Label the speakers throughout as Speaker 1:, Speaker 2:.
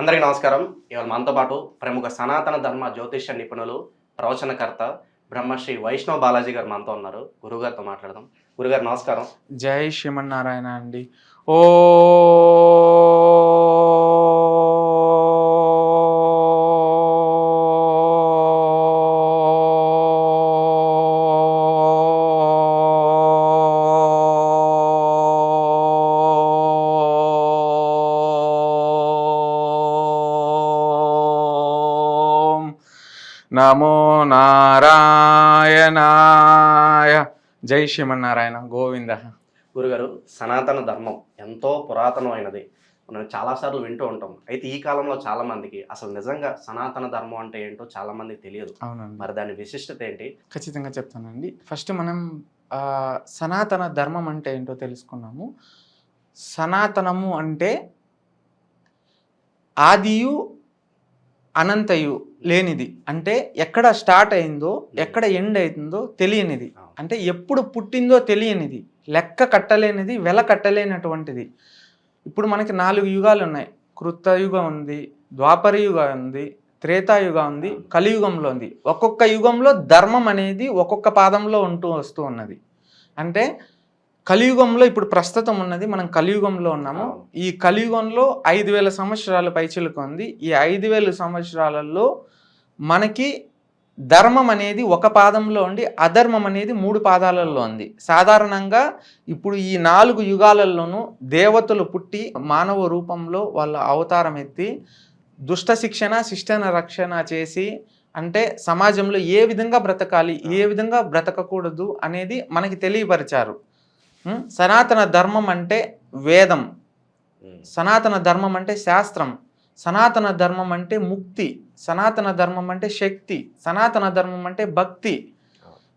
Speaker 1: అందరికీ నమస్కారం. ఇవాళ మనతో పాటు ప్రముఖ సనాతన ధర్మ జ్యోతిష నిపుణులు ప్రవచనకర్త బ్రహ్మశ్రీ వైష్ణవ్ బాలాజీ గారు మనతో ఉన్నారు. గురుగారితో మాట్లాడదాం. గురుగారు నమస్కారం.
Speaker 2: జై శ్రీమన్నారాయణ అండి. ఓ నమో నారాయణాయ. జై శ్రీమన్నారాయణ గోవింద.
Speaker 1: గురుగారు సనాతన ధర్మం ఎంతో పురాతనమైనది. మనం చాలాసార్లు వింటూ ఉంటాం. అయితే ఈ కాలంలో చాలా మందికి అసలు నిజంగా సనాతన ధర్మం అంటే ఏంటో చాలా మందికి తెలియదు.
Speaker 2: అవునండి.
Speaker 1: మరి దాని విశిష్టత ఏంటి?
Speaker 2: ఖచ్చితంగా చెప్తానండి. ఫస్ట్ మనం సనాతన ధర్మం అంటే ఏంటో తెలుసుకున్నాము. సనాతనము అంటే ఆదియు అనంతయు లేనిది. అంటే ఎక్కడ స్టార్ట్ అయిందో ఎక్కడ ఎండ్ అవుతుందో తెలియనిది. అంటే ఎప్పుడు పుట్టిందో తెలియనిది. లెక్క కట్టలేనిది వెల కట్టలేనటువంటిది. ఇప్పుడు మనకి నాలుగు యుగాలు ఉన్నాయి. కృతయుగం ఉంది ద్వాపర యుగం ఉంది త్రేతాయుగం ఉంది కలియుగంలో ఉంది. ఒక్కొక్క యుగంలో ధర్మం అనేది ఒక్కొక్క పాదంలో ఉంటూ వస్తూ ఉన్నది. అంటే కలియుగంలో ఇప్పుడు ప్రస్తుతం ఉన్నది మనం కలియుగంలో ఉన్నాము. ఈ కలియుగంలో ఐదు వేల సంవత్సరాల పైచిలుకు ఉంది ఈ ఐదు వేల సంవత్సరాలలో మనకి ధర్మం అనేది ఒక పాదంలో ఉండి అధర్మం అనేది మూడు పాదాలలో ఉంది. సాధారణంగా ఇప్పుడు ఈ నాలుగు యుగాలలోనూ దేవతలు పుట్టి మానవ రూపంలో వాళ్ళ అవతారం ఎత్తి దుష్ట శిక్షణ శిష్టన రక్షణ చేసి అంటే సమాజంలో ఏ విధంగా బ్రతకాలి ఏ విధంగా బ్రతకకూడదు అనేది మనకి తెలియపరిచారు? సనాతన ధర్మం అంటే వేదం. సనాతన ధర్మం అంటే శాస్త్రం. సనాతన ధర్మం అంటే ముక్తి. సనాతన ధర్మం అంటే శక్తి. సనాతన ధర్మం అంటే భక్తి.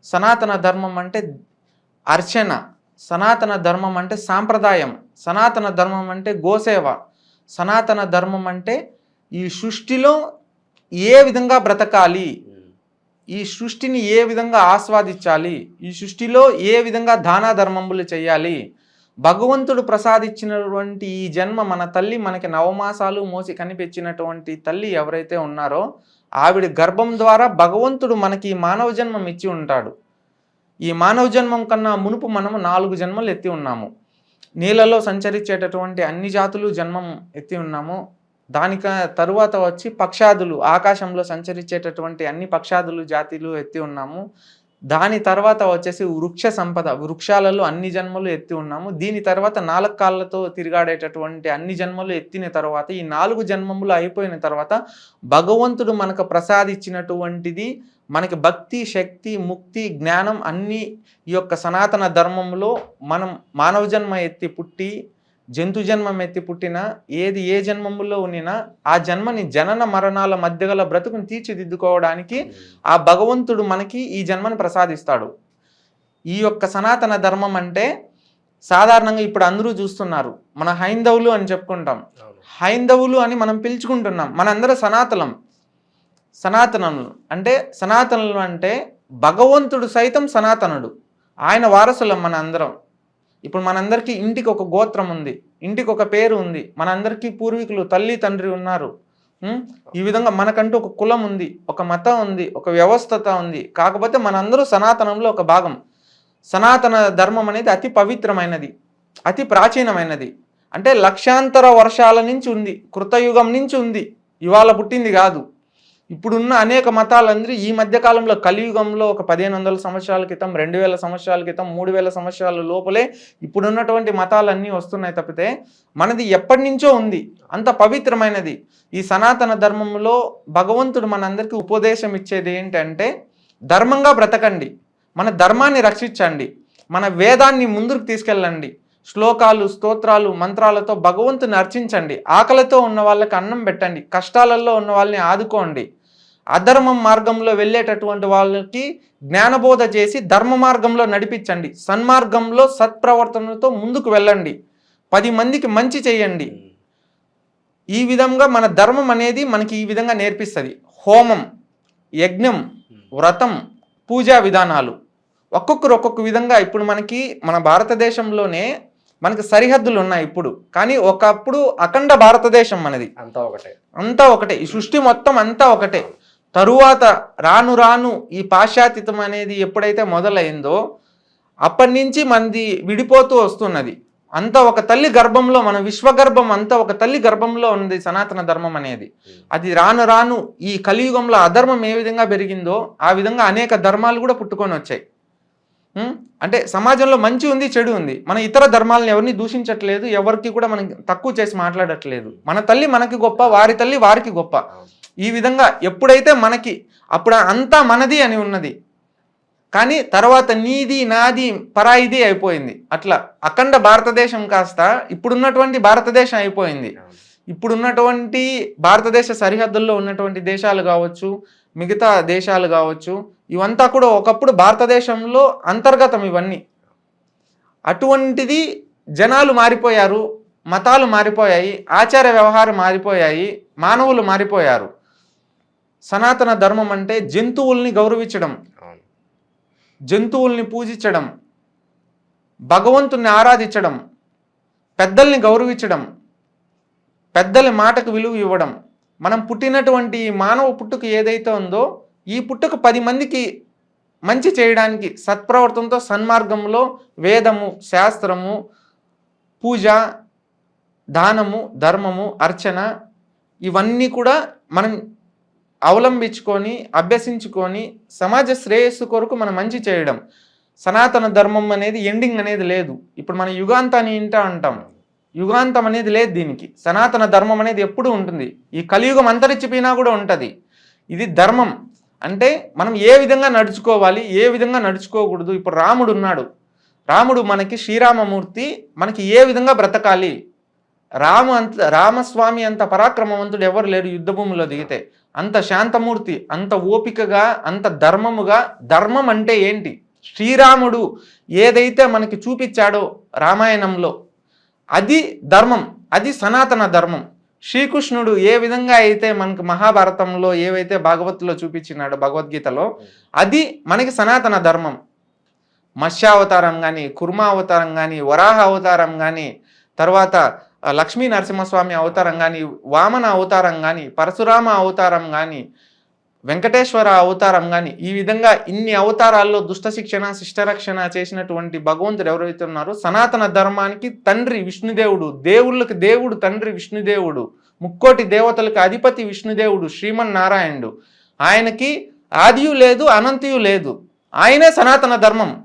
Speaker 2: సనాతన ధర్మం అంటే అర్చన. సనాతన ధర్మం అంటే సాంప్రదాయం. సనాతన ధర్మం అంటే గోసేవ. సనాతన ధర్మం అంటే ఈ సృష్టిలో ఏ విధంగా బ్రతకాలి. ఈ సృష్టిని ఏ విధంగా ఆస్వాదించాలి? ఈ సృష్టిలో ఏ విధంగా దాన ధర్మములు చేయాలి? భగవంతుడు ప్రసాదించినటువంటి ఈ జన్మ మన తల్లి మనకి నవమాసాలు మోసి కనిపించినటువంటి తల్లి ఎవరైతే ఉన్నారో ఆవిడ గర్భం ద్వారా భగవంతుడు మనకి మానవ జన్మం ఇచ్చి ఉంటాడు. ఈ మానవ జన్మం కన్నా మునుపు మనము నాలుగు జన్మలు ఎత్తి ఉన్నాము. నీళ్ళలో సంచరించేటటువంటి అన్ని జాతులు జన్మం ఎత్తి ఉన్నాము. దానిక తరువాత వచ్చి పక్షాదులు ఆకాశంలో సంచరించేటటువంటి అన్ని పక్షాదులు జాతులు ఎత్తి ఉన్నాము. దాని తర్వాత వచ్చేసి వృక్ష సంపద వృక్షాలలో అన్ని జన్మలు ఎత్తి ఉన్నాము. దీని తర్వాత నాలుగు కాళ్ళతో తిరిగాడేటటువంటి అన్ని జన్మలు ఎత్తిన తర్వాత ఈ నాలుగు జన్మములు అయిపోయిన తర్వాత భగవంతుడు మనకు ప్రసాదించినటువంటిది మనకి భక్తి శక్తి ముక్తి జ్ఞానం అన్నీ ఈ యొక్క సనాతన ధర్మంలో మనం మానవ జన్మ ఎత్తి పుట్టి జంతు జన్మం ఎత్తి పుట్టిన ఏది ఏ జన్మములో ఉన్నినా ఆ జన్మని జనన మరణాల మధ్య గల బ్రతుకుని తీర్చిదిద్దుకోవడానికి ఆ భగవంతుడు మనకి ఈ జన్మని ప్రసాదిస్తాడు. ఈ యొక్క సనాతన ధర్మం అంటే సాధారణంగా ఇప్పుడు అందరూ చూస్తున్నారు. మన హైందవులు అని చెప్పుకుంటాం. హైందవులు అని మనం పిలుచుకుంటున్నాం. మనందరం సనాతనం. సనాతనులు అంటే సనాతనులు అంటే భగవంతుడు సైతం సనాతనుడు. ఆయన వారసులం మన అందరం ఇప్పుడు మనందరికీ ఇంటికి ఒక గోత్రం ఉంది ఇంటికి ఒక పేరు ఉంది మనందరికీ పూర్వీకులు తల్లి తండ్రి ఉన్నారు. ఈ విధంగా మనకంటూ ఒక కులం ఉంది ఒక మతం ఉంది ఒక వ్యవస్థత ఉంది. కాకపోతే మనందరూ సనాతనంలో ఒక భాగం. సనాతన ధర్మం అనేది అతి పవిత్రమైనది అతి ప్రాచీనమైనది. అంటే లక్షాంతర వర్షాల నుంచి ఉంది కృతయుగం నుంచి ఉంది. ఇవాళ పుట్టింది కాదు. ఇప్పుడున్న అనేక మతాలందరూ ఈ మధ్య కాలంలో కలియుగంలో ఒక పదిహేను వందల సంవత్సరాల క్రితం రెండు వేల సంవత్సరాల క్రితం మూడు వేల సంవత్సరాల లోపలే ఇప్పుడున్నటువంటి మతాలన్నీ వస్తున్నాయి తప్పితే మనది ఎప్పటి నుంచో ఉంది. అంత పవిత్రమైనది. ఈ సనాతన ధర్మంలో భగవంతుడు మనందరికీ ఉపదేశం ఇచ్చేది ఏంటంటే ధర్మంగా బ్రతకండి. మన ధర్మాన్ని రక్షించండి. మన వేదాన్ని ముందుకు తీసుకెళ్ళండి. శ్లోకాలు స్తోత్రాలు మంత్రాలతో భగవంతుని అర్చించండి. ఆకలితో ఉన్న వాళ్ళకి అన్నం పెట్టండి. కష్టాలలో ఉన్న వాళ్ళని ఆదుకోండి. అధర్మం మార్గంలో వెళ్ళేటటువంటి వాళ్ళకి జ్ఞానబోధ చేసి ధర్మ మార్గంలో నడిపించండి. సన్మార్గంలో సత్ప్రవర్తనతో ముందుకు వెళ్ళండి. పది మందికి మంచి చేయండి. ఈ విధంగా మన ధర్మం అనేది మనకి ఈ విధంగా నేర్పిస్తుంది. హోమం యజ్ఞం వ్రతం పూజా విధానాలు. ఒక్కొక్కరు ఒక్కొక్క విధంగా ఇప్పుడు మనకి మన భారతదేశంలోనే మనకి సరిహద్దులు ఉన్నాయి ఇప్పుడు. కానీ ఒకప్పుడు అఖండ భారతదేశం మనది.
Speaker 1: అంతా ఒకటే.
Speaker 2: అంతా ఒకటే. ఈ సృష్టి మొత్తం అంతా ఒకటే. తరువాత రాను రాను ఈ పాశ్చాత్యతం అనేది ఎప్పుడైతే మొదలైందో అప్పటి నుంచి మనది విడిపోతూ వస్తున్నది. అంతా ఒక తల్లి గర్భంలో మన విశ్వగర్భం అంతా ఒక తల్లి గర్భంలో ఉంది సనాతన ధర్మం అనేది. అది రాను రాను ఈ కలియుగంలో అధర్మం ఏ విధంగా పెరిగిందో ఆ విధంగా అనేక ధర్మాలు కూడా పుట్టుకొని వచ్చాయి? అంటే సమాజంలో మంచి ఉంది చెడు ఉంది. మన ఇతర ధర్మాలను ఎవరిని దూషించట్లేదు ఎవరికి కూడా మనం తక్కువ చేసి మాట్లాడట్లేదు. మన తల్లి మనకి గొప్ప వారి తల్లి వారికి గొప్ప. ఈ విధంగా ఎప్పుడైతే మనకి అప్పుడు అంతా మనది అని ఉన్నది. కానీ తర్వాత నీది నాది పరాయిది అయిపోయింది. అట్లా అఖండ భారతదేశం కాస్త ఇప్పుడున్నటువంటి భారతదేశం అయిపోయింది. ఇప్పుడున్నటువంటి భారతదేశ సరిహద్దుల్లో ఉన్నటువంటి దేశాలు కావచ్చు మిగతా దేశాలు కావచ్చు ఇవంతా కూడా ఒకప్పుడు భారతదేశంలో అంతర్గతం ఇవన్నీ. అటువంటిది జనాలు మారిపోయారు మతాలు మారిపోయాయి ఆచార వ్యవహారం మారిపోయాయి మానవులు మారిపోయారు. సనాతన ధర్మం అంటే జంతువుల్ని గౌరవించడం జంతువుల్ని పూజించడం భగవంతుణ్ణి ఆరాధించడం పెద్దల్ని గౌరవించడం పెద్దల మాటకు విలువ ఇవ్వడం. మనం పుట్టినటువంటి మానవ పుట్టుక ఏదైతే ఉందో ఈ పుట్టుక పది మందికి మంచి చేయడానికి సత్ప్రవర్తనతో సన్మార్గంలో వేదము శాస్త్రము పూజ దానము ధర్మము అర్చన ఇవన్నీ కూడా మనం అవలంబించుకొని అభ్యసించుకొని సమాజ శ్రేయస్సు కొరకు మనం మంచి చేయడం. సనాతన ధర్మం అనేది ఎండింగ్ అనేది లేదు. ఇప్పుడు మన యుగాంతాన్ని ఇంటా అంటాం. యుగాంతం అనేది లేదు దీనికి. సనాతన ధర్మం అనేది ఎప్పుడు ఉంటుంది. ఈ కలియుగం అంతరించిపోయినా కూడా ఉంటుంది. ఇది ధర్మం. అంటే మనం ఏ విధంగా నడుచుకోవాలి ఏ విధంగా నడుచుకోకూడదు? ఇప్పుడు రాముడు ఉన్నాడు. రాముడు మనకి శ్రీరామమూర్తి మనకి ఏ విధంగా బ్రతకాలి? రాము అంత రామస్వామి అంత పరాక్రమవంతుడు ఎవరు లేరు యుద్ధభూమిలో దిగితే. అంత శాంతమూర్తి అంత ఓపికగా అంత ధర్మముగా ధర్మం అంటే ఏంటి? శ్రీరాముడు ఏదైతే మనకి చూపించాడో రామాయణంలో అది ధర్మం అది సనాతన ధర్మం. శ్రీకృష్ణుడు ఏ విధంగా అయితే మనకు మహాభారతంలో ఏవైతే భాగవత్తులో చూపించినాడో భగవద్గీతలో అది మనకి సనాతన ధర్మం. మత్స్యావతారం కానీ కుర్మా అవతారం కానీ వరాహ అవతారం కానీ తర్వాత లక్ష్మీ నరసింహస్వామి అవతారం కానీ వామన అవతారం కానీ పరశురామ అవతారం కానీ వెంకటేశ్వర అవతారం కానీ ఈ విధంగా ఇన్ని అవతారాల్లో దుష్ట శిక్షణ శిష్టరక్షణ చేసినటువంటి భగవంతుడు ఎవరైతే ఉన్నారో సనాతన ధర్మానికి తండ్రి విష్ణుదేవుడు దేవుళ్ళకి దేవుడు తండ్రి విష్ణుదేవుడు ముక్కోటి దేవతలకు అధిపతి విష్ణుదేవుడు శ్రీమన్నారాయణుడు. ఆయనకి ఆదియు లేదు అనంతియు లేదు. ఆయనే సనాతన ధర్మం.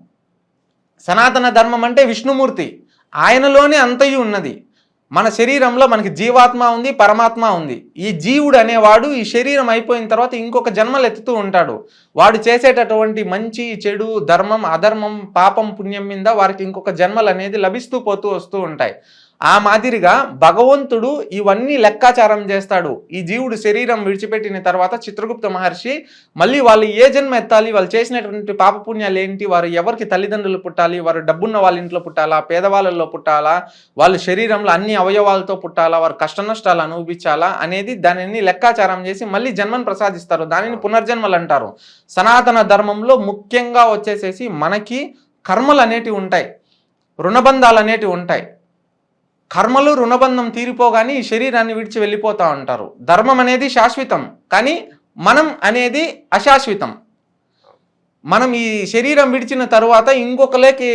Speaker 2: సనాతన ధర్మం అంటే విష్ణుమూర్తి. ఆయనలోనే అంతయు ఉన్నది. మన శరీరంలో మనకి జీవాత్మ ఉంది పరమాత్మ ఉంది. ఈ జీవుడు అనేవాడు ఈ శరీరం అయిపోయిన తర్వాత ఇంకొక జన్మలు ఎత్తుతూ ఉంటాడు. వాడు చేసేటటువంటి మంచి చెడు ధర్మం అధర్మం పాపం పుణ్యం మీద వారికి ఇంకొక జన్మలు అనేది లభిస్తూ పోతూ వస్తూ ఉంటాయి. ఆ మాదిరిగా భగవంతుడు ఇవన్నీ లెక్కాచారం చేస్తాడు. ఈ జీవుడు శరీరం విడిచిపెట్టిన తర్వాత చిత్రగుప్త మహర్షి మళ్ళీ వాళ్ళు ఏ జన్మ ఎత్తాలి? వాళ్ళు చేసినటువంటి పాపపుణ్యాలు ఏంటి? వారు ఎవరికి తల్లిదండ్రులు పుట్టాలి? వారు డబ్బున్న వాళ్ళ ఇంట్లో పుట్టాలా? పేదవాళ్ళల్లో పుట్టాలా? వాళ్ళ శరీరంలో అన్ని అవయవాలతో పుట్టాలా? వారు కష్ట నష్టాలు అనుభవించాలా? అనేది దానిని లెక్కాచారం చేసి మళ్ళీ జన్మను ప్రసాదిస్తారు. దానిని పునర్జన్మలు అంటారు. సనాతన ధర్మంలో ముఖ్యంగా వచ్చేసేసి మనకి కర్మలు అనేటివి ఉంటాయి. రుణబంధాలు అనేటివి ఉంటాయి. కర్మలు రుణబంధం తీరిపోగానే ఈ శరీరాన్ని విడిచి వెళ్ళిపోతూ ఉంటారు ధర్మం అనేది శాశ్వతం కానీ మనం అనేది అశాశ్వతం. మనం ఈ శరీరం విడిచిన తరువాత ఇంకొకలేకి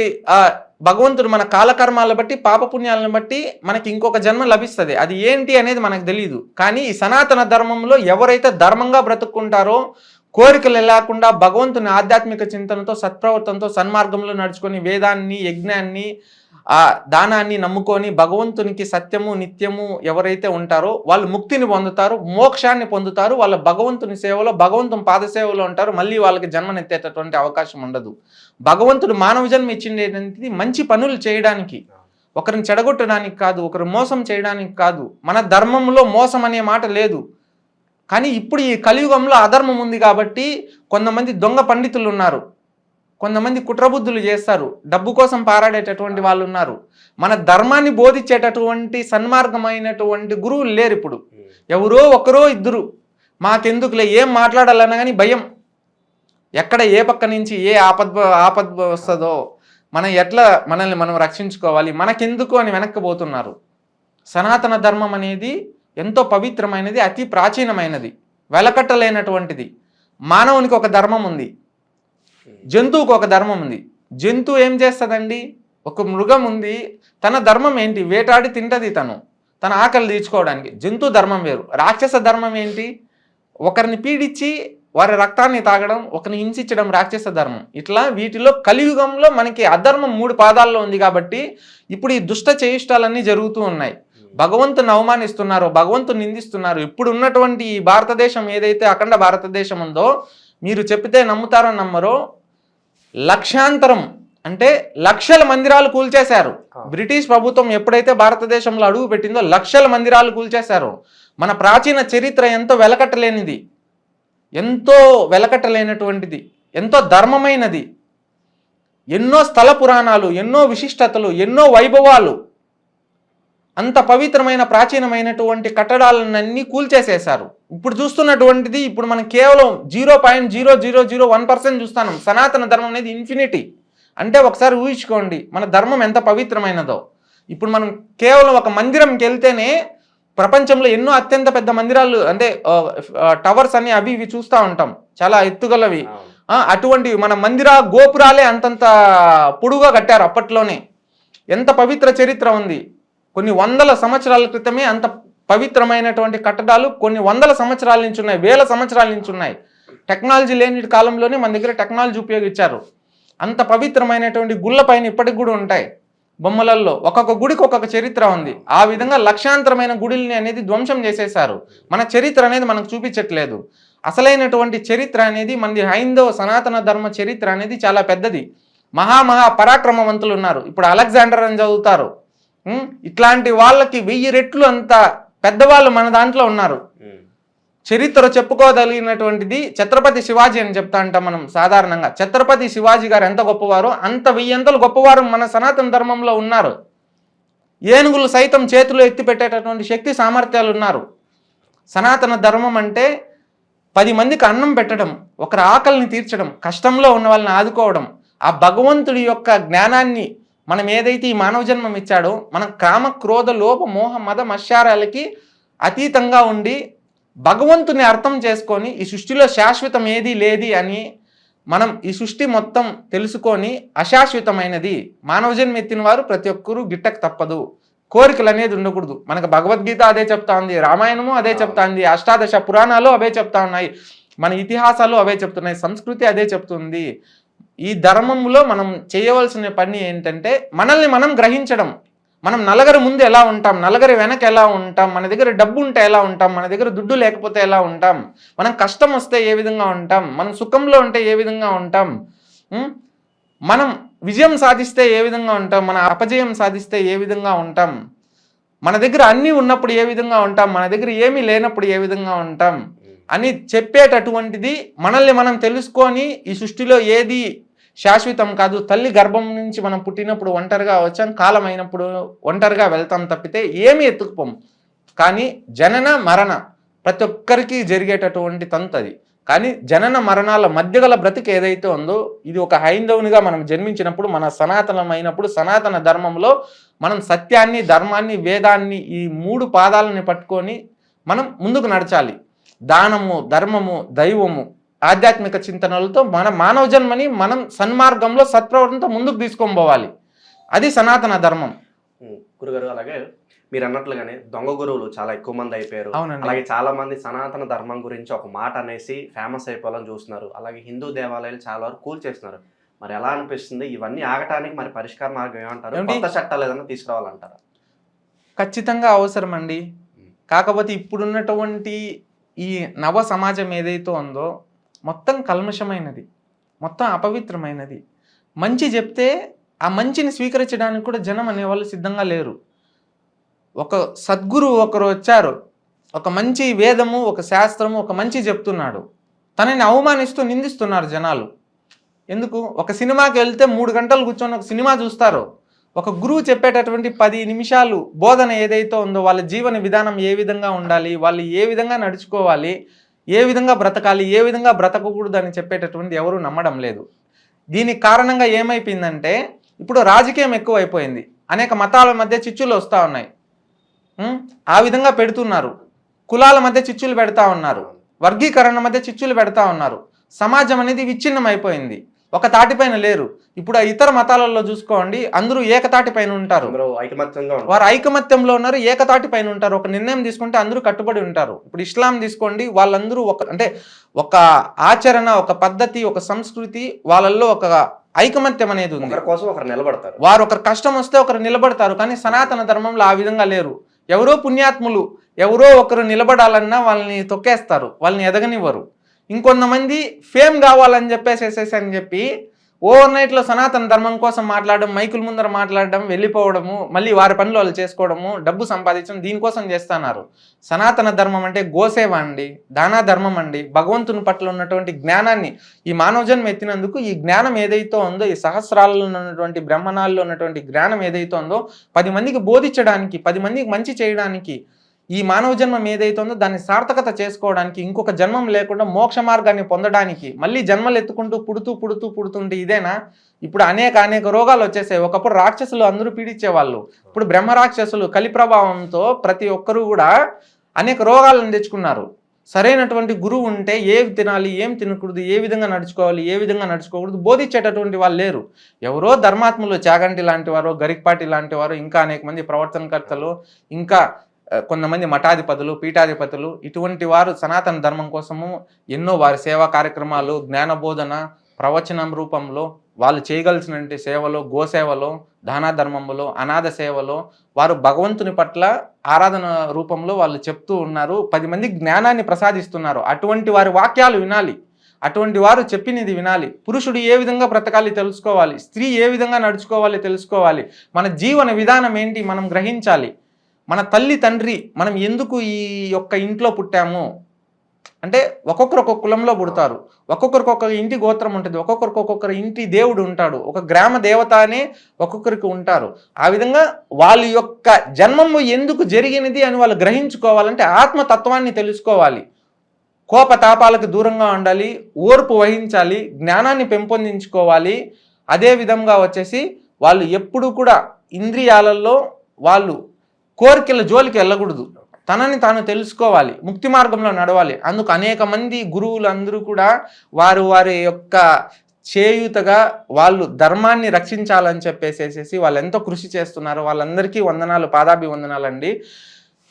Speaker 2: భగవంతుడు మన కాలకర్మాలను బట్టి పాపపుణ్యాలను బట్టి మనకి ఇంకొక జన్మ లభిస్తుంది. అది ఏంటి అనేది మనకు తెలియదు కానీ ఈ సనాతన ధర్మంలో ఎవరైతే ధర్మంగా బ్రతుక్కుంటారో కోరికలు లేకుండా భగవంతుని ఆధ్యాత్మిక చింతనతో సత్ప్రవర్తనతో సన్మార్గంలో నడుచుకొని వేదాన్ని యజ్ఞాన్ని ఆ దానాన్ని నమ్ముకొని భగవంతునికి సత్యము నిత్యము ఎవరైతే ఉంటారో వాళ్ళు ముక్తిని పొందుతారు మోక్షాన్ని పొందుతారు వాళ్ళ భగవంతుని సేవలో భగవంతుని పాద సేవలో ఉంటారు మళ్ళీ వాళ్ళకి జన్మనెత్తేటటువంటి అవకాశం ఉండదు. భగవంతుడు మానవ జన్మ ఇచ్చిండేది మంచి పనులు చేయడానికి ఒకరిని చెడగొట్టడానికి కాదు ఒకరు మోసం చేయడానికి కాదు. మన ధర్మంలో మోసం అనే మాట లేదు. కానీ ఇప్పుడు ఈ కలియుగంలో అధర్మం ఉంది కాబట్టి కొంతమంది దొంగ పండితులు ఉన్నారు. కొంతమంది కుట్రబుద్ధులు చేస్తారు. డబ్బు కోసం పారాడేటటువంటి వాళ్ళు ఉన్నారు మన ధర్మాన్ని బోధించేటటువంటి సన్మార్గమైనటువంటి గురువులు లేరు ఇప్పుడు. ఎవరో ఒకరో ఇద్దరు. మాకెందుకులే ఏం మాట్లాడాలన్నా కానీ భయం. ఎక్కడ ఏ పక్క నుంచి ఏ ఆపద్ ఆపద్ వస్తుందో మనం ఎట్లా మనల్ని మనం రక్షించుకోవాలి మనకెందుకు అని వెనక్కిపోతున్నారు సనాతన ధర్మం అనేది ఎంతో పవిత్రమైనది అతి ప్రాచీనమైనది వెలకట్టలేనటువంటిది. మానవునికి ఒక ధర్మం ఉంది. జంతువుకు ఒక ధర్మం ఉంది. జంతువు ఏం చేస్తుందండి? ఒక మృగం ఉంది. తన ధర్మం ఏంటి? వేటాడి తింటది తను. తన ఆకలి తీర్చుకోవడానికి. జంతు ధర్మం వేరు. రాక్షస ధర్మం ఏంటి? ఒకరిని పీడించి వారి రక్తాన్ని తాగడం ఒకరిని హింసించడం రాక్షస ధర్మం. ఇట్లా వీటిలో కలియుగంలో మనకి అధర్మం మూడు పాదాల్లో ఉంది కాబట్టి ఇప్పుడు ఈ దుష్ట చేయిష్టాలన్నీ జరుగుతూ ఉన్నాయి. భగవంతుని అవమానిస్తున్నారు భగవంతుని నిందిస్తున్నారు. ఇప్పుడు ఉన్నటువంటి ఈ భారతదేశం ఏదైతే అఖండ భారతదేశం ఉందో మీరు చెప్తే నమ్ముతారో నమ్మరో లక్షాంతరం అంటే లక్షల మందిరాలు కూల్చేశారు. బ్రిటిష్ ప్రభుత్వం ఎప్పుడైతే భారతదేశంలో అడుగు పెట్టిందో లక్షల మందిరాలు కూల్చేశారు. మన ప్రాచీన చరిత్ర ఎంతో వెలకట్టలేనిది. ఎంతో వెలకట్టలేనటువంటిది. ఎంతో ధర్మమైనది. ఎన్నో స్థల పురాణాలు ఎన్నో విశిష్టతలు ఎన్నో వైభవాలు అంత పవిత్రమైన ప్రాచీనమైనటువంటి కట్టడాలన్నీ కూల్చేసేశారు. ఇప్పుడు చూస్తున్నటువంటిది ఇప్పుడు మనం కేవలం zero point zero zero zero one percent చూస్తున్నాం. సనాతన ధర్మం అనేది ఇన్ఫినిటీ. అంటే ఒకసారి ఊహించుకోండి మన ధర్మం ఎంత పవిత్రమైనదో. ఇప్పుడు మనం కేవలం ఒక మందిరంకి వెళ్తేనే ప్రపంచంలో ఎన్నో అత్యంత పెద్ద మందిరాలు అంటే టవర్స్ అని అవి ఇవి చూస్తూ ఉంటాం. చాలా ఎత్తుగలవి. అటువంటి మన మందిర గోపురాలే అంతంత పొడుగా కట్టారు అప్పట్లోనే. ఎంత పవిత్ర చరిత్ర ఉంది. కొన్ని వందల సంవత్సరాల క్రితమే అంత పవిత్రమైనటువంటి కట్టడాలు కొన్ని వందల సంవత్సరాల నుంచి ఉన్నాయి వేల సంవత్సరాల నుంచి ఉన్నాయి. టెక్నాలజీ లేని కాలంలోనే మన దగ్గర టెక్నాలజీ ఉపయోగించారు. అంత పవిత్రమైనటువంటి గుళ్ళ పైన ఇప్పటికి కూడా ఉంటాయి. బొమ్మలల్లో ఒక్కొక్క గుడికి ఒక్కొక్క చరిత్ర ఉంది. ఆ విధంగా లక్షాంతరమైన గుడిల్ని అనేది ధ్వంసం చేసేశారు. మన చరిత్ర అనేది మనకు చూపించట్లేదు. అసలైనటువంటి చరిత్ర అనేది మనది హైందవ సనాతన ధర్మ చరిత్ర అనేది చాలా పెద్దది. మహామహా పరాక్రమవంతులు ఉన్నారు. ఇప్పుడు అలెగ్జాండర్ అని చదువుతారు. ఇట్లాంటి వాళ్ళకి వెయ్యి రెట్లు అంత పెద్దవాళ్ళు మన దాంట్లో ఉన్నారు. చరిత్ర చెప్పుకోదలిగినటువంటిది ఛత్రపతి శివాజీ అని చెప్తా అంటాం మనం సాధారణంగా. ఛత్రపతి శివాజీ గారు ఎంత గొప్పవారో? అంత వెయ్యంతలు గొప్పవారు మన సనాతన ధర్మంలో ఉన్నారు. ఏనుగులు సైతం చేతులు ఎత్తి పెట్టేటటువంటి శక్తి సామర్థ్యాలు ఉన్నారు. సనాతన ధర్మం అంటే పది మందికి అన్నం పెట్టడం ఒకరి ఆకలిని తీర్చడం కష్టంలో ఉన్న వాళ్ళని ఆదుకోవడం ఆ భగవంతుడి యొక్క జ్ఞానాన్ని మనం ఏదైతే ఈ మానవ జన్మం ఇచ్చాడో మనం కామ క్రోధ లోప మోహ మద మత్స్యారాలకి అతీతంగా ఉండి భగవంతుని అర్థం చేసుకొని ఈ సృష్టిలో శాశ్వతం ఏది లేది అని మనం ఈ సృష్టి మొత్తం తెలుసుకొని అశాశ్వతమైనది. మానవ జన్మ ఎత్తిన వారు ప్రతి ఒక్కరూ గిట్టక తప్పదు. కోరికలు అనేది ఉండకూడదు. మనకు భగవద్గీత అదే చెప్తా ఉంది రామాయణము అదే చెప్తా ఉంది అష్టాదశ పురాణాలు అవే చెప్తా ఉన్నాయి మన ఇతిహాసాలు అవే చెప్తున్నాయి సంస్కృతి అదే చెప్తుంది. ఈ ధర్మంలో మనం చేయవలసిన పని ఏంటంటే మనల్ని మనం గ్రహించడం. మనం నలుగురి ముందు ఎలా ఉంటాం? నలుగురి వెనక ఎలా ఉంటాం? మన దగ్గర డబ్బు ఉంటే ఎలా ఉంటాం? మన దగ్గర దుడ్డు లేకపోతే ఎలా ఉంటాం? మనం కష్టం వస్తే ఏ విధంగా ఉంటాం? మనం సుఖంలో ఉంటే ఏ విధంగా ఉంటాం? మనం విజయం సాధిస్తే ఏ విధంగా ఉంటాం? మన అపజయం సాధిస్తే ఏ విధంగా ఉంటాం? మన దగ్గర అన్నీ ఉన్నప్పుడు ఏ విధంగా ఉంటాం? మన దగ్గర ఏమీ లేనప్పుడు ఏ విధంగా ఉంటాం? అని చెప్పేటటువంటిది మనల్ని మనం తెలుసుకొని ఈ సృష్టిలో ఏది శాశ్వతం కాదు. తల్లి గర్భం నుంచి మనం పుట్టినప్పుడు ఒంటరిగా వచ్చాం. కాలం అయినప్పుడు ఒంటరిగా వెళ్తాం తప్పితే ఏమి ఎత్తుకుపోం కానీ జనన మరణ ప్రతి ఒక్కరికి జరిగేటటువంటి తంతు అది. కానీ జనన మరణాల మధ్య గల బ్రతికి ఏదైతే ఉందో ఇది ఒక హైందవునిగా మనం జన్మించినప్పుడు మన సనాతనమైనప్పుడు సనాతన ధర్మంలో మనం సత్యాన్ని ధర్మాన్ని వేదాన్ని ఈ మూడు పాదాలని పట్టుకొని మనం ముందుకు నడచాలి. దానము ధర్మము దైవము ఆధ్యాత్మిక చింతనలతో మన మానవ జన్మని మనం సన్మార్గంలో సత్ప్రవర్తనతో ముందుకు తీసుకొని పోవాలి. అది సనాతన ధర్మం.
Speaker 1: గురుగారు అలాగే మీరు అన్నట్లుగానే దొంగ గురువులు చాలా ఎక్కువ మంది అయిపోయారు.
Speaker 2: అవునండి.
Speaker 1: అలాగే చాలా మంది సనాతన ధర్మం గురించి ఒక మాట అనేసి ఫేమస్ అయిపోవాలని చూస్తున్నారు. అలాగే హిందూ దేవాలయాలు చాలా వరకు కూల్ చేస్తున్నారు. మరి ఎలా అనిపిస్తుంది? ఇవన్నీ ఆగటానికి మరి పరిష్కార మార్గం ఏమంటారు
Speaker 2: ఏమిటి?
Speaker 1: కొత్త చట్టాలు ఏదైనా తీసుకురావాలంటారా?
Speaker 2: ఖచ్చితంగా అవసరం అండి కాకపోతే ఇప్పుడున్నటువంటి ఈ నవ సమాజం ఏదైతే ఉందో మొత్తం కల్మషమైనది మొత్తం అపవిత్రమైనది. మంచి చెప్తే ఆ మంచిని స్వీకరించడానికి కూడా జనం అనేవాళ్ళు సిద్ధంగా లేరు. ఒక సద్గురు ఒకరు వచ్చారు. ఒక మంచి వేదము ఒక శాస్త్రము ఒక మంచి చెప్తున్నాడు. తనని అవమానిస్తూ నిందిస్తున్నారు జనాలు. ఎందుకు? ఒక సినిమాకి వెళ్తే మూడు గంటలు కూర్చొని ఒక సినిమా చూస్తారు. ఒక గురువు చెప్పేటటువంటి పది నిమిషాలు బోధన ఏదైతే ఉందో వాళ్ళ జీవన విధానం ఏ విధంగా ఉండాలి వాళ్ళు ఏ విధంగా నడుచుకోవాలి ఏ విధంగా బ్రతకాలి ఏ విధంగా బ్రతకకూడదు అని చెప్పేటటువంటి ఎవరు నమ్మడం లేదు. దీనికి కారణంగా ఏమైపోయిందంటే ఇప్పుడు రాజకీయం ఎక్కువైపోయింది. అనేక మతాల మధ్య చిచ్చులు వస్తూ ఉన్నాయి. ఆ విధంగా పెడుతున్నారు. కులాల మధ్య చిచ్చులు పెడతా ఉన్నారు. వర్గీకరణ మధ్య చిచ్చులు పెడతా ఉన్నారు. సమాజం అనేది విచ్ఛిన్నం అయిపోయింది ఒక తాటిపైన లేరు. ఇప్పుడు ఆ ఇతర మతాలలో చూసుకోండి అందరూ
Speaker 1: అందరూ ఐకమత్యంగా ఉంటారు.
Speaker 2: వారు ఐకమత్యంలో ఉన్నారు ఏకతాటి పైన ఉంటారు. ఒక నిర్ణయం తీసుకుంటే అందరూ కట్టుబడి ఉంటారు. ఇప్పుడు ఇస్లాం తీసుకోండి వాళ్ళందరూ ఒక అంటే ఒక ఆచరణ ఒక పద్ధతి ఒక సంస్కృతి వాళ్ళల్లో ఒక ఐకమత్యం అనేది ఉంది.
Speaker 1: కోసం ఒకరు నిలబడతారు.
Speaker 2: వారు ఒకరు కష్టం వస్తే ఒకరు నిలబడతారు కానీ సనాతన ధర్మంలో ఆ విధంగా లేరు. ఎవరో పుణ్యాత్ములు ఎవరో ఒకరు నిలబడాలన్నా వాళ్ళని తొక్కేస్తారు వాళ్ళని ఎదగనివ్వరు. ఇంకొంతమంది ఫేమ్ కావాలని చెప్పేసేసేసి అని చెప్పి ఓవర్ నైట్లో సనాతన ధర్మం కోసం మాట్లాడడం మైకుల ముందర మాట్లాడడం వెళ్ళిపోవడము మళ్ళీ వారి పనులు వాళ్ళు చేసుకోవడము డబ్బు సంపాదించడం దీనికోసం చేస్తున్నారు. సనాతన ధర్మం అంటే గోసేవ అండి దానా ధర్మం అండి. భగవంతుని పట్ల ఉన్నటువంటి జ్ఞానాన్ని ఈ మానవ జన్మ ఎత్తినందుకు ఈ జ్ఞానం ఏదైతే ఉందో ఈ సహస్రాలలో ఉన్నటువంటి బ్రహ్మణాల్లో ఉన్నటువంటి జ్ఞానం ఏదైతే ఉందో పది మందికి బోధించడానికి పది మందికి మంచి చేయడానికి ఈ మానవ జన్మం ఏదైతుందో దాన్ని సార్థకత చేసుకోవడానికి ఇంకొక జన్మం లేకుండా మోక్ష మార్గాన్ని పొందడానికి మళ్ళీ జన్మలు ఎత్తుకుంటూ పుడుతూ పుడుతూ పుడుతుంటే ఇదేనా? ఇప్పుడు అనేక అనేక రోగాలు వచ్చేసాయి. ఒకప్పుడు రాక్షసులు అందరూ పీడించేవాళ్ళు. ఇప్పుడు బ్రహ్మ రాక్షసులు కలి ప్రభావంతో ప్రతి ఒక్కరూ కూడా అనేక రోగాలను తెచ్చుకున్నారు. సరైనటువంటి గురువు ఉంటే ఏవి తినాలి ఏం తినకూడదు ఏ విధంగా నడుచుకోవాలి ఏ విధంగా నడుచుకోకూడదు బోధించేటటువంటి వాళ్ళు లేరు. ఎవరో ధర్మాత్ములు చాగంటి లాంటి వారు గరిక్పాటి లాంటి వారు ఇంకా అనేక మంది ప్రవర్తనకర్తలు ఇంకా కొంతమంది మఠాధిపతులు పీఠాధిపతులు ఇటువంటి వారు సనాతన ధర్మం కోసము ఎన్నో వారి సేవా కార్యక్రమాలు జ్ఞానబోధన ప్రవచనం రూపంలో వాళ్ళు చేయగలిసినటువంటి సేవలో గోసేవలో దాన అనాథ సేవలో వారు భగవంతుని పట్ల ఆరాధన రూపంలో వాళ్ళు చెప్తూ ఉన్నారు. పది మంది జ్ఞానాన్ని ప్రసాదిస్తున్నారు. అటువంటి వారి వాక్యాలు వినాలి. అటువంటి వారు చెప్పినది వినాలి. పురుషుడు ఏ విధంగా బ్రతకాలి తెలుసుకోవాలి? స్త్రీ ఏ విధంగా నడుచుకోవాలి తెలుసుకోవాలి? మన జీవన విధానం ఏంటి? మనం గ్రహించాలి. మన తల్లి తండ్రి మనం ఎందుకు ఈ యొక్క ఇంట్లో పుట్టాము? అంటే ఒక్కొక్కరు ఒక్కొక్క కులంలో పుడతారు. ఒక్కొక్కరికి ఒక్కొక్క ఇంటి గోత్రం ఉంటుంది. ఒక్కొక్కరికి ఒక్కొక్కరు ఇంటి దేవుడు ఉంటాడు. ఒక గ్రామ దేవత అనే ఒక్కొక్కరికి ఉంటారు. ఆ విధంగా వాళ్ళ యొక్క జన్మము ఎందుకు జరిగినది అని వాళ్ళు గ్రహించుకోవాలంటే ఆత్మతత్వాన్ని తెలుసుకోవాలి. కోపతాపాలకు దూరంగా ఉండాలి. ఓర్పు వహించాలి. జ్ఞానాన్ని పెంపొందించుకోవాలి. అదే విధంగా వచ్చేసి వాళ్ళు ఎప్పుడు కూడా ఇంద్రియాలలో వాళ్ళు కోరికల జోలికి వెళ్ళకూడదు. తనని తాను తెలుసుకోవాలి ముక్తి మార్గంలో నడవాలి. అందుకు అనేక మంది గురువులు అందరూ కూడా వారు వారి యొక్క చేయూతగా వాళ్ళు ధర్మాన్ని రక్షించాలని చెప్పేసేసి వాళ్ళు ఎంతో కృషి చేస్తున్నారు. వాళ్ళందరికీ వందనాలు పాదాభి వందనాలండి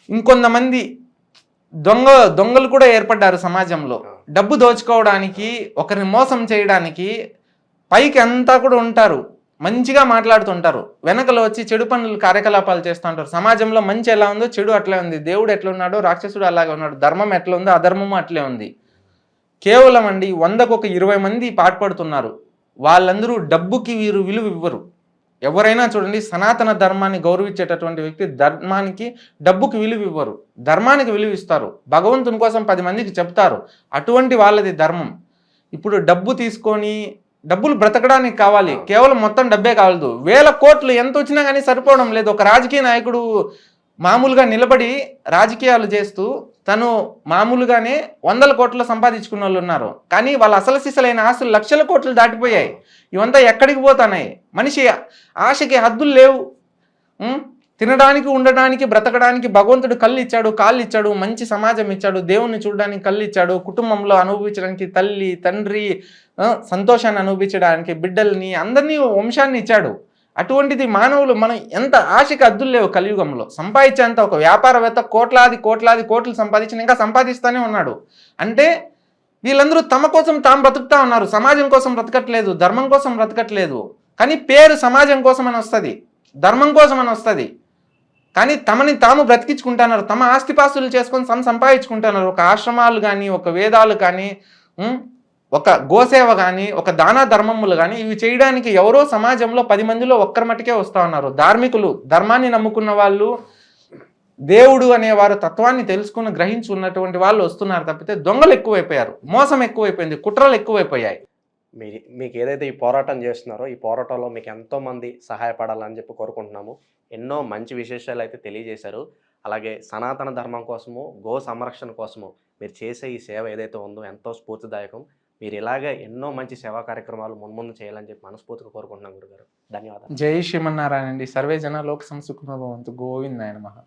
Speaker 2: ఇంకొంతమంది దొంగ దొంగలు కూడా ఏర్పడ్డారు సమాజంలో. డబ్బు దోచుకోవడానికి ఒకరిని మోసం చేయడానికి పైకి అంతా కూడా ఉంటారు. మంచిగా మాట్లాడుతుంటారు. వెనకలో వచ్చి చెడు పనులు కార్యకలాపాలు చేస్తూ ఉంటారు. సమాజంలో మంచి ఎలా ఉందో చెడు అట్లే ఉంది. దేవుడు ఎట్లా ఉన్నాడో రాక్షసుడు అలాగే ఉన్నాడు. ధర్మం ఎట్లా ఉందో అధర్మము అట్లే ఉంది. కేవలం అండి వందకు ఒక ఇరవై మంది పాటుపడుతున్నారు. వాళ్ళందరూ డబ్బుకి వీరు విలువ ఇవ్వరు. ఎవరైనా చూడండి సనాతన ధర్మాన్ని గౌరవించేటటువంటి వ్యక్తి ధర్మానికి డబ్బుకి విలువ ఇవ్వరు. ధర్మానికి విలువ ఇస్తారు. భగవంతుని కోసం పది మందికి చెప్తారు. అటువంటి వాళ్ళది ధర్మం. ఇప్పుడు డబ్బు తీసుకొని డబ్బులు బ్రతకడానికి కావాలి. కేవలం మొత్తం డబ్బే కావలదు. వేల కోట్లు ఎంత వచ్చినా కానీ సరిపోవడం లేదు. ఒక రాజకీయ నాయకుడు మామూలుగా నిలబడి రాజకీయాలు చేస్తూ తను మామూలుగానే వందల కోట్లు సంపాదించుకున్న వాళ్ళు ఉన్నారు. కానీ వాళ్ళ అసలు సిసలైన ఆస్తులు లక్షల కోట్లు దాటిపోయాయి. ఇవంతా ఎక్కడికి పోతున్నాయి? మనిషి ఆశకి హద్దులు లేవు? తినడానికి ఉండడానికి బ్రతకడానికి భగవంతుడు కళ్ళు ఇచ్చాడు కాళ్ళు ఇచ్చాడు మంచి సమాజం ఇచ్చాడు దేవుణ్ణి చూడడానికి కళ్ళు ఇచ్చాడు కుటుంబంలో అనుభవించడానికి తల్లి తండ్రి సంతోషాన్ని అనుభవించడానికి బిడ్డల్ని అందరినీ వంశాన్ని ఇచ్చాడు. అటువంటిది మానవులు మనం ఎంత ఆశకి అద్దులు లేవు కలియుగంలో. సంపాదించేంత ఒక వ్యాపారవేత్త కోట్లాది కోట్లాది కోట్లు సంపాదించిన ఇంకా సంపాదిస్తూనే ఉన్నాడు. అంటే వీళ్ళందరూ తమ కోసం తాము బ్రతుకుతా ఉన్నారు. సమాజం కోసం బ్రతకట్లేదు ధర్మం కోసం బ్రతకట్లేదు. కానీ పేరు సమాజం కోసం అని వస్తుంది. ధర్మం కోసం అని వస్తుంది. కానీ తమని తాము బ్రతికించుకుంటున్నారు. తమ ఆస్తిపాస్తులు చేసుకొని తమ సంపాదించుకుంటున్నారు. ఒక ఆశ్రమాలు కానీ ఒక వేదాలు కానీ ఒక గోసేవ కానీ ఒక దాన ధర్మములు కానీ ఇవి చేయడానికి ఎవరో సమాజంలో పది మందిలో ఒక్కరి మటుకే వస్తూ ఉన్నారు. ధార్మికులు ధర్మాన్ని నమ్ముకున్న వాళ్ళు దేవుడు అనేవారు తత్వాన్ని తెలుసుకుని గ్రహించి ఉన్నటువంటి వాళ్ళు వస్తున్నారు తప్పితే దొంగలు ఎక్కువైపోయారు. మోసం ఎక్కువైపోయింది. కుట్రలు ఎక్కువైపోయాయి.
Speaker 1: మీ మీకు ఏదైతే ఈ పోరాటం చేస్తున్నారో ఈ పోరాటంలో మీకు ఎంతోమంది సహాయపడాలని చెప్పి కోరుకుంటున్నాము. ఎన్నో మంచి విశేషాలు అయితే తెలియజేశారు. అలాగే సనాతన ధర్మం కోసము గో సంరక్షణ కోసము మీరు చేసే ఈ సేవ ఏదైతే ఉందో ఎంతో స్ఫూర్తిదాయకం. మీరు ఇలాగే ఎన్నో మంచి సేవా కార్యక్రమాలు మున్ముందు చేయాలని చెప్పి మనస్ఫూర్తిగా కోరుకుంటున్నాం గురుగారు. ధన్యవాదాలు.
Speaker 2: జై శ్రీమన్నారాయణ అండి. సర్వే జన లోక సంసుఖ గోవింద్ గోవిందాయన మహా